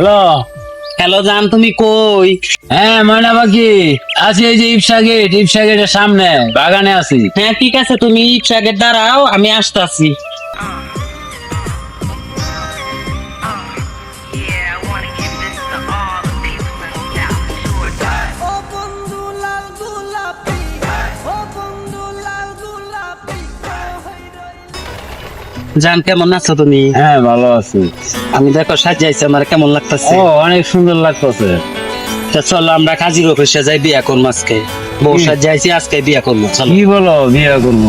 Hello? Hello জান তুমি কই? হ্যাঁ ময়না বাকি আছি এই যে ইপসা গেট ইপসা গেটের সামনে বাগানে আছি। হ্যাঁ ঠিক আছে তুমি ইপসা গেট দাঁড়াও আমি আসতাছি। জান কেমন আছো তুমি? হ্যাঁ ভালো আছি। আমি দেখো সাজাইছি আমার কেমন লাগতেছে? ও অনেক সুন্দর লাগতেছে। তা চলো আমরা কাজী অফিসে যাই বিয়া করব আজকে। বউ? সাজাইছি আজকে বিয়া করব চলো। কি বলো বিয়ে করব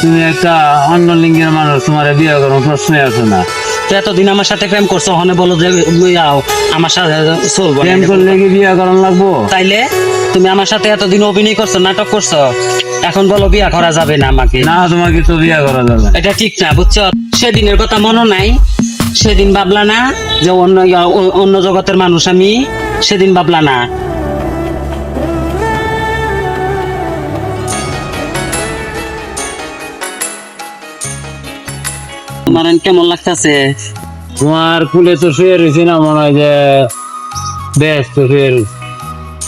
তুমি একটা অন্য লিঙ্গের মানুষ তোমার বিয়ে করব প্রশ্নই আছে না। তো এতদিন আমার সাথে প্রেম করছ হনে বলো যে আও, আমার সাথে চলবো প্রেম করলে কি বিয়ে করান লাগবো? তাইলে তুমি আমার সাথে এতদিন অভিনয় করছ নাটক করছ এখন বলো বিয়া করা যাবে না আমাকে? না তোমাকে তো বিয়ে করা যাবে। এটা ঠিক না বুঝছ? সেদিনের কথা মনে নাই সেদিন ভাবলা না যে অন্য অন্য জগতের মানুষ আমি সেদিন ভাবলা না। তোমার কেমন লাগতেছে? তোমার কুলে তো শুয়ে রয়েছি না মনে হয় যে বেশ তো শুয়ে রয়েছি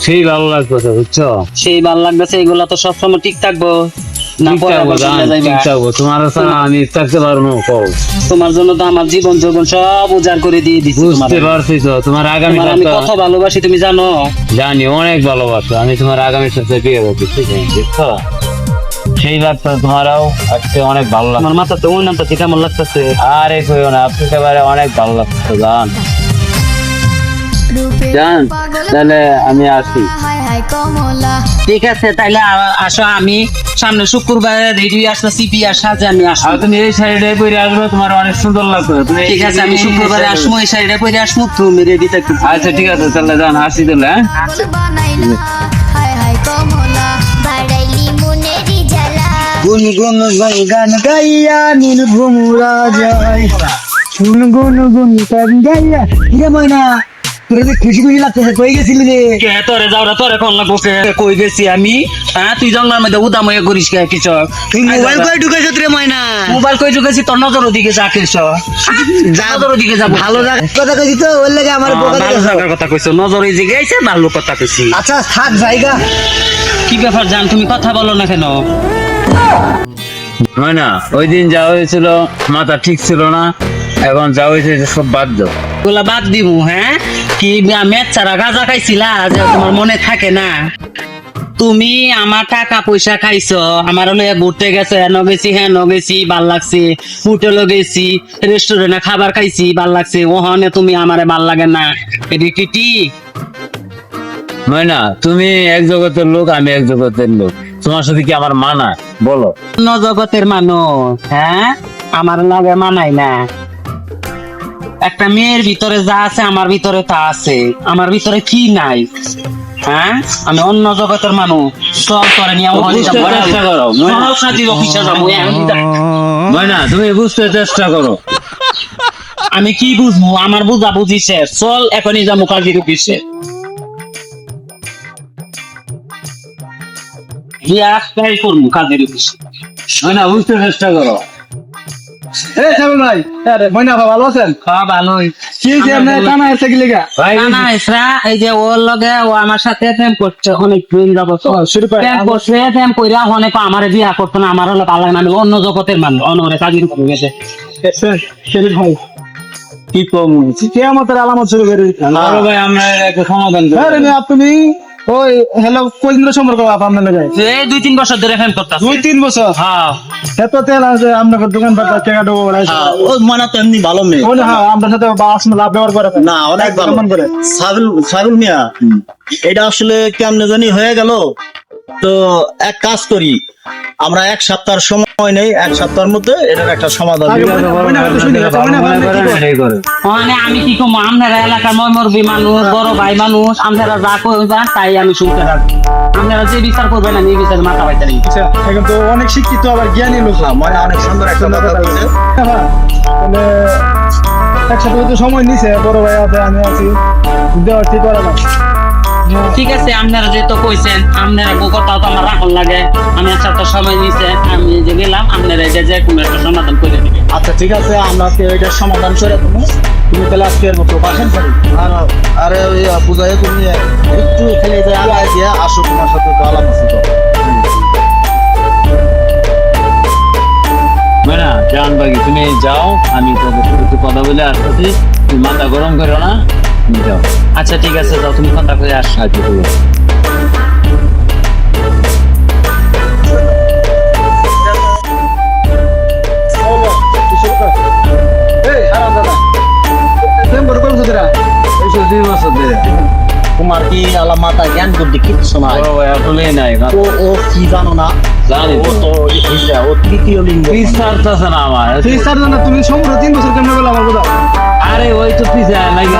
সেই ভালো লাগতেছে বুঝছ? সেই ভালো লাগতেছে এগুলা তো সবসময় ঠিক থাকব। তোমার জন্য তো আমার জীবন যৌবন সব উজাড় করে দিয়ে দিচ্ছি বুঝতে পারছি তো তোমার আগামী তোমার আমি কত ভালোবাসি তুমি জানো? জানি অনেক ভালোবাসো আমি তোমার আগামী সপ্তাহে বিয়ে করতে ঠিক আছে বুঝছ? সেই লাগতো তোমারও আজকে অনেক ভালো লাগছে। আমার মাথা তো ওই নামটা কেমন লাগতেছে? আরে কইও না আপনি একেবারে অনেক ভালো লাগছে জান। জান তাহলে আমি আসি। হাই হাই কমলা ঠিক আছে তাইলে আসো আমি সামনে শুক্রবার রেডি আসলে সিপি আর সাজে আমি আসব। তুমি এই সাইডে পরে আসবে তোমার অনেক সুন্দর লাগবে। তুমি ঠিক আছে আমি শুক্রবারে আসব এই শাড়িটা পরে আসব তুমি রেডি থাকতে আচ্ছা ঠিক আছে তাহলে যান আসি তাহলে হ্যাঁ? গুনগুন গান গাইয়া নীল ভুমরা যায় গুনগুন গুন গান গাইয়া কিরে ময়না তোর যে খুশি খুশি লাগতেছে কই গেছিলি রে কে তোরে যাওরা তোরে কোন লাগবো কে কই গেছি আমি হ্যাঁ তুই জঙ্গলের মধ্যে উদাম হয়ে করিস কে কিছু তুই মোবাইল কই ঢুকাইছ রে ময়না মোবাইল কই ঢুকেছি তোর নজর ওদিকে যা কিছু নজর ওদিকে যাব ভালো জায়গা কথা কইছি তো ওর লাগে আমার বোকা ভালো। জায়গার কথা কইছো নজর ওই দিকে আইছে ভালো কথা কইছি আচ্ছা থাক, জায়গা কি ব্যাপার জান, তুমি কথা বলো না কেন হয় না ওই দিন যা হয়েছিল মাথা ঠিক ছিল না এখন যা হয়েছে সব বাদ দাও। বাদ দিমু হ্যাঁ? কি ছাড়া গাঁজা খাইছিলা যে তোমার মনে থাকে না? তুমি আমার টাকা পয়সা খাইছো আমার ঘুরতে গেছে হেন গেছি হেন গেছি ভালো লাগছে। হোটেলে গেছি রেস্টুরেন্টে খাবার খাইছি ভালো লাগছে। ওখানে তুমি আমারে ভালো লাগে না। এটি ঠিক? না তুমি এক জগতের লোক আমি এক জগতের লোক। তোমার সাথে কি আমার মানা? বলো। অন্য জগতের মানুষ হ্যাঁ? আমার লাগে মানাই না। একটা মেয়ের ভিতরে যা আছে আমার ভিতরে তা আছে। আমার ভিতরে কি নাই? হ্যাঁ? আমি অন্য জগতের মানুষ। সব করে নিয়ে। চেষ্টা করো। তুমি বুঝতে চেষ্টা করো। আমি কি বুঝব? আমার বুঝা বুঝি শেষ। চল এখনই যাব কাজীর অফিসে বিয়া একটাই করব কাজের অফিসে হয় না বুঝতে চেষ্টা করো। এ সাবল ভাই আরে ময়না ভাই ভালো আছেন? ভালোই। কি যে আপনি টানা এসে গেলে গা ভাই না না এই যে ওর লগে ও আমার সাথে প্রেম করছে অনেক দিন যাব শুরু করে। প্রেম করছে প্রেম কইরা অনেক আমার বিয়া করতো না আমার হলো ভালো লাগে না আমি অন্য জগতের মানুষ অন্য কাজের করে গেছে। শরীর ভাই কি কম আলামত শুরু করে ভাই আমরা একটা সমাধান করি। আরে মিয়া তুমি ওই হ্যালো কয়দিন ধরে সম্পর্ক আপনার লাগে এই দুই তিন বছর ধরে ফ্যান করতাছে। দুই তিন বছর? হ্যাঁ। এত তেল আছে আপনার দোকান পাতা টাকা দেবো ও মনে তো এমনি ভালো মেয়ে। হ্যাঁ আপনার সাথে বাস লাভ ব্যবহার করে না অনেক ভালো। সাবিল সাবিল মিয়া এটা আসলে কেমনে জানি হয়ে গেল। তো এক কাজ করি আমরা এক সপ্তাহ সময় নেই এক সপ্তাহের মধ্যে এটার একটা সমাধান দিব। মনে- না আমি কি কম আপনারা এলাকার মানুষ বড় ভাই মানুষ আপনারা যা কইবা তাই আমি শুনতে আপনারা যে বিচার করবেন আমি এই বিচার মাথা পাইতে নেই আচ্ছা, এখন তো অনেক শিক্ষিত আবার জ্ঞানী লোক হ্যাঁ, মানে অনেক সুন্দর একটা কথা বলছে একসাথে সময় নিছে বড় ভাই আছে আমি আছি দেওয়া ঠিক করা না ঠিক আছে আপনারা যেহেতু কইছেন আপনারা কথা তো আমার রাখল লাগে। আমি এক সপ্তাহ সময় নিছে আমি যে গেলাম আপনারা এটা যে কোনো একটা সমাধান করে দিবেন। আচ্ছা ঠিক আছে আমরা তো এটার সমাধান করে দেবো। তুমি তাহলে আজকের মতো বাসেন বাড়ি আর আরে ওই বুঝাই তুমি একটু খেলে যে আগায় দিয়ে আসো তোমার সাথে তো আলাপ আছে তো। না জান বাকি তুমি যাও আমি তোদের সাথে কথা বলে আসতেছি। তুমি মাথা গরম করো না। আচ্ছা ঠিক আছে যাও তুমি কন্টাক্ট করে আসো। আচ্ছা ঠিক আছে। নাই বড় ভাই আসলেই নাই না ও ও কি জানো না জানি ও তো হিজড়া, ও তৃতীয় লিঙ্গ পিস ছাড়তেছে না আমার তুই স্যার তুমি সম্পূর্ণ তিন বছর কেমন গেল আমার কথা আরে ওই তো পিছে লাগে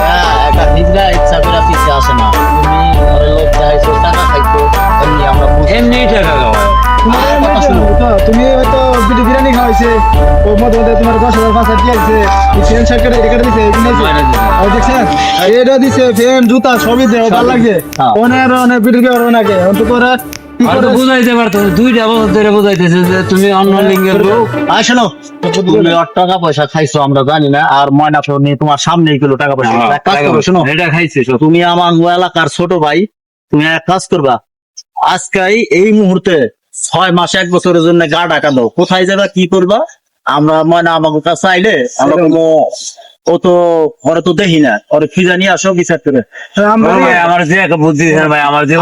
হ্যাঁ, একটা হিজড়া ইচ্ছা করে পিছিয়ে আসে না। তুমি ঘরে লোক চাইছো টাকা খাইছো এমনি আমরা এমনি টাকা খাওয়ায় আর কথা শুনো। তুমি হয়তো বিরিয়ানি খাওয়াইছে ও মধ্যে মধ্যে তোমার দশ হাজার পাঁচ হাজার দিয়েছে দিছে আর দেখছেন এটা দিছে ফ্যান জুতা সবই দেয় ভালো লাগছে। হ্যাঁ। অনেক অনেক বিটি বিয়ে করবে নাকি? অন্ত করে কি করে? বুঝাইতে পারতো দুইটা বছর ধরে বুঝাইতেছে যে তুমি অন্য লিঙ্গের লোক আর তুমি টাকা পয়সা খাইছো আমরা জানি না আর ময়না তোমার সামনে কিলো টাকা পয়সা। কাজ করো শোনো এটা খাইছে তুমি আমার এলাকার ছোট ভাই তুমি এক কাজ করবা আজকাই এই মুহূর্তে ছয় মাস এক বছরের জন্য গা ডাকা দাও। কোথায় যাবা কি করবা? আমরা মানে আমাকে কাছে আইলে আমরা কোনো ও তো ওরা তো দেখি না। ওরে কি নিয়ে আসো বিচার করে। আমরা ভাই আমার যে একটা বুদ্ধি ভাই আমার যে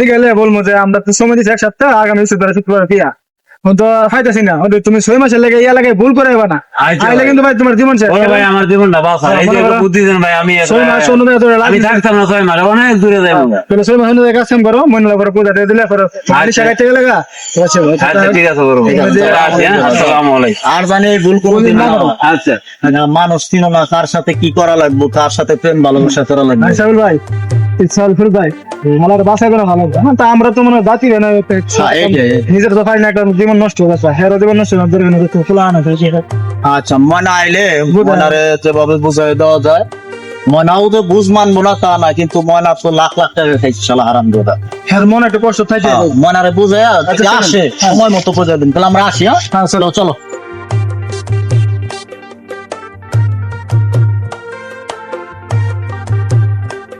দিগাইলে বলব যে আমরা তো সময় দিচ্ছি এক সপ্তাহ আগামী শুক্রবার শুক্রবার ও তো না। তুমি ছয় মাসের লেগে ইয়া লাগে ভুল করে না। আইলে কিন্তু ভাই তোমার জীবন শেষ। বড় ভাই আমার জীবনটা বাঁচা এই যে একটা করো- বুদ্ধি ভাই আমি ছয় মাস অন্য আমি থাকতাম না ছয় মাস অনেক দূরে যাব তাহলে ছয় মাস অন্য জায়গায় কাজ কাম করো মনে লাগো পূজা দিলে আচ্ছা। আচ্ছা আচ্ছা ঠিক আছে হ্যাঁ? আসসালামু আলাইকুম। আর জানি এই ভুল না আচ্ছা। না, মানুষ চিনো না কার সাথে কি করা লাগবে কার সাথে প্রেম ভালোবাসা করা লাগবে। ভাই ভাই। সাহুল ভাই আমার বাসায় কোনো ভালো না তা আমরা তো মনে হয় না হ্যাঁ। নিজের তো পাই না একটা জীবন নষ্ট হয়ে গেছে হেরো জীবন নষ্ট হয়ে গেছে তো খোলা আনা তো আচ্ছা ময়না আইলে যেভাবে বুঝাই দেওয়া যায়। তো বুঝ মানবো না তা না কিন্তু তো লাখ লাখ টাকা খাইছে শালা হারাম দাদা হের মনে একটা কষ্ট থাকে ময়নারে বুঝায় আচ্ছা, আসে সময় মতো বুঝাই দিন। তাহলে আমরা আসি হ্যাঁ? চলো চলো।